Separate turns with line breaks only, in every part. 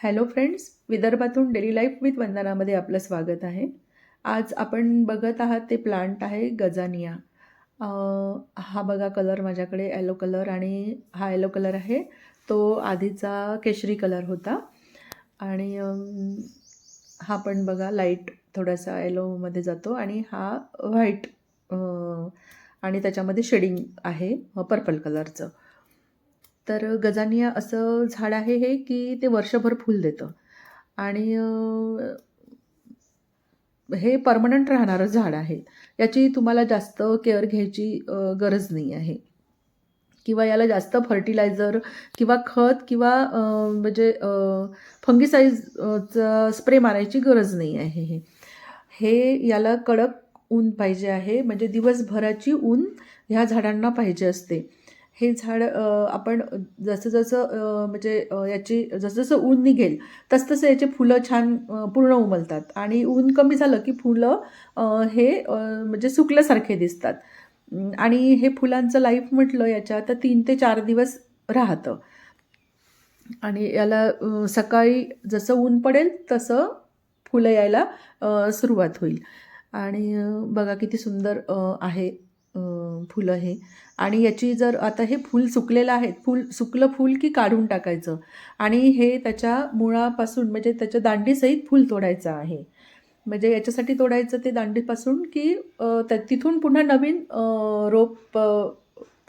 Hello friends विदर्भातून daily life with वंदनामध्ये आपलं स्वागत आहे. आज आपण बघत आहात ते प्लांट आहे गजानिया. हा बघा कलर माझ्याकडे येलो कलर आणि हा येलो कलर आहे. तो आधीचा केशरी कलर होता. आणि हा पण बघा लाइट थोडासा येलोमध्ये जातो आणि हा व्हाईट आणि त्याच्यामध्ये शेडिंग आहे पर्पल कलरचं तर गजानिया असं झाड आहे हे की ते वर्षभर फुल देतं. आणि हे परमनंट राहणारं झाड आहे. याची तुम्हाला जास्त केअर घ्यायची गरज नाही आहे. किंवा याला जास्त फर्टिलायझर किंवा खत किंवा म्हणजे फंगिसाईजचा स्प्रे मारायची गरज नाही आहे हे. हे याला कडक ऊन पाहिजे आहे. म्हणजे दिवसभराची ऊन ह्या झाडांना पाहिजे असते. हे झाड आपण जसं जसं म्हणजे याची जसं जसं ऊन निघेल तसतसं याचे फुलं छान पूर्ण उमलतात. आणि ऊन कमी झालं की फुलं हे म्हणजे सुकल्यासारखे दिसतात. आणि हे फुलांचं लाईफ म्हटलं याच्या तर तीन ते चार दिवस राहतं. आणि याला सकाळी जसं ऊन पडेल तसं फुलं यायला सुरुवात होईल. आणि बघा किती सुंदर आहे. फुलं हे. आणि याची जर आता हे फूल सुकलेलं आहे फूल सुकलं फूल की काढून टाकायचं? आणि हे त्याच्या मुळापासून म्हणजे त्याच्या दांडीसहित फूल तोडायचं आहे. म्हणजे याच्यासाठी तोडायचं ते दांडीपासून की त्या तिथून पुन्हा नवीन रोप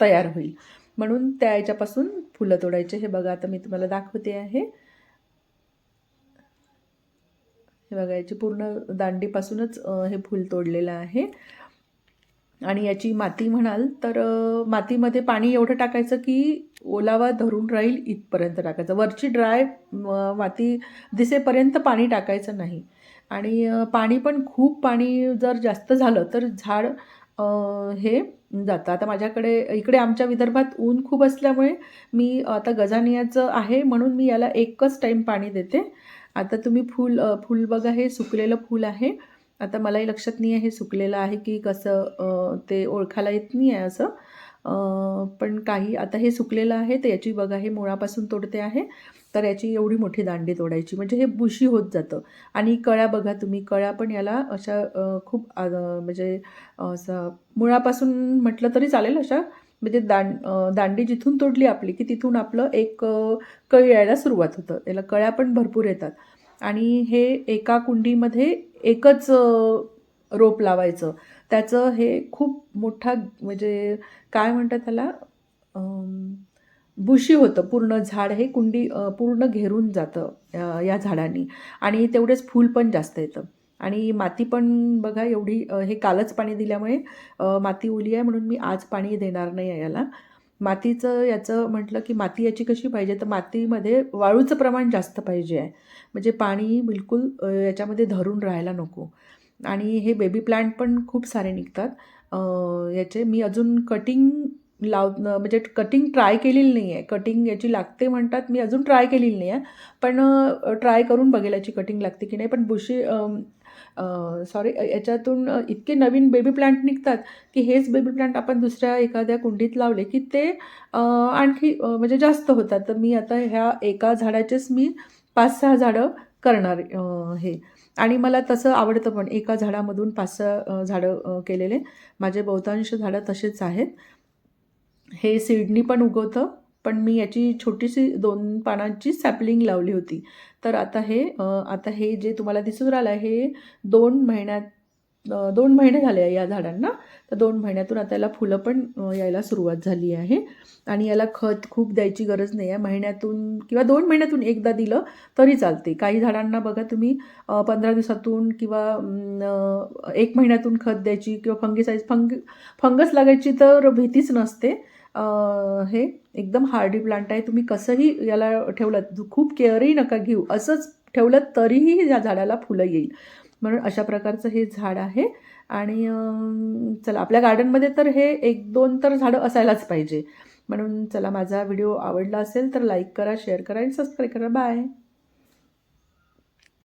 तयार होईल. म्हणून त्या याच्यापासून फुलं तोडायचे. हे बघा आता मी तुम्हाला दाखवते आहे. हे बघा याची पूर्ण दांडीपासूनच हे फूल तोडलेलं आहे. आणि याची माती म्हणाल तर मातीमध्ये पाणी एवढं टाकायचं की ओलावा धरून राहील इथपर्यंत टाकायचं. वरची ड्राय म- माती दिसेपर्यंत पाणी टाकायचं नाही. आणि पाणी पण खूप पाणी जर जास्त झालं तर झाड हे जातं. आता माझ्याकडे इकडे आमच्या विदर्भात ऊन खूप असल्यामुळे मी आता गजानियाचं आहे म्हणून मी याला एकच टाईम पाणी देते. आता तुम्ही फूल फूल बघा हे सुकलेलं फूल आहे. आता मलाही लक्षात नाही आहे हे सुकलेलं आहे की कसं ते ओळखायला येत नाही आहे असं. पण काही आता हे सुकलेलं आहे तर याची बघा हे मुळापासून तोडते आहे तर याची एवढी मोठी दांडी तोडायची. म्हणजे हे बुशी होत जातं. आणि कळ्या बघा तुम्ही कळ्या पण याला अशा खूप म्हणजे असं मुळापासून म्हटलं तरी चालेल अशा म्हणजे दांड दांडी जिथून तोडली आपली की तिथून आपलं एक कळी यायला सुरुवात होतं. याला कळ्या पण भरपूर येतात. आणि हे एका कुंडीमध्ये एकच रोप लावायचं. त्याचं हे खूप मोठा म्हणजे काय म्हणतात त्याला? बुशी होतं. पूर्ण झाड हे कुंडी पूर्ण घेरून जातं या झाडांनी. आणि तेवढेच फूल पण जास्त येतं. आणि माती पण बघा एवढी हे कालच पाणी दिल्यामुळे माती ओली आहे म्हणून मी आज पाणी देणार नाही आहे याला. मातीचं याचं म्हटलं की माती याची कशी पाहिजे? तर मातीमध्ये वाळूचं प्रमाण जास्त पाहिजे आहे. म्हणजे पाणी बिलकुल याच्यामध्ये धरून राहायला नको. आणि हे बेबी प्लांट पण खूप सारे निघतात. याचे मी अजून कटिंग लाव म्हणजे कटिंग ट्राय केलेली नाही आहे कटिंग याची लागते म्हणतात मी अजून ट्राय केलेली नाही आहे पण ट्राय करून बघेल याची कटिंग लागते की नाही. पण बुशी सॉरी याच्यातून इतके नवीन बेबी प्लांट निघतात की हेच बेबी प्लांट आपण दुसऱ्या एखाद्या कुंडीत लावले की ते आणखी म्हणजे जास्त होतात. तर मी आता ह्या एका झाडाचेच मी पाच सहा झाडं करणार हे. आणि मला तसं आवडतं पण एका झाडामधून पाच सहा झाडं केलेले. माझे बहुतांश झाडं तसेच आहेत. हे सिडनी पण उगवतं. पण मी याची छोटीशी दोन पानांची सॅपलिंग लावली होती. तर आता हे आता हे जे तुम्हाला दिसून राहिलं आहे हे दोन महिन्यात दोन महिने झाले आहे या झाडांना. तर दोन महिन्यातून आता याला फुलं पण यायला सुरुवात झाली आहे. आणि याला खत खूप द्यायची गरज नाही आहे. महिन्यातून किंवा दोन महिन्यातून एकदा दिलं तरी चालते. काही झाडांना बघा तुम्ही पंधरा दिवसातून किंवा एक महिन्यातून खत द्यायची किंवा फंगीसाईज फंग फंगस लागायची तर भीतीच नसते. हे एकदम हार्डी प्लांट आहे. तुम्ही कसंही याला ठेवलं खूप केअरही नका घेऊ. असंच ठेवलं तरीही या झाडाला फुलं येईल. म्हणून अशा प्रकारचं हे झाड आहे. आणि चला आपल्या गार्डनमध्ये तर हे एक दोन तर झाडं असायलाच पाहिजे. म्हणून चला माझा व्हिडिओ आवडला असेल तर लाईक करा शेअर करा आणि सबस्क्राईब करा. बाय.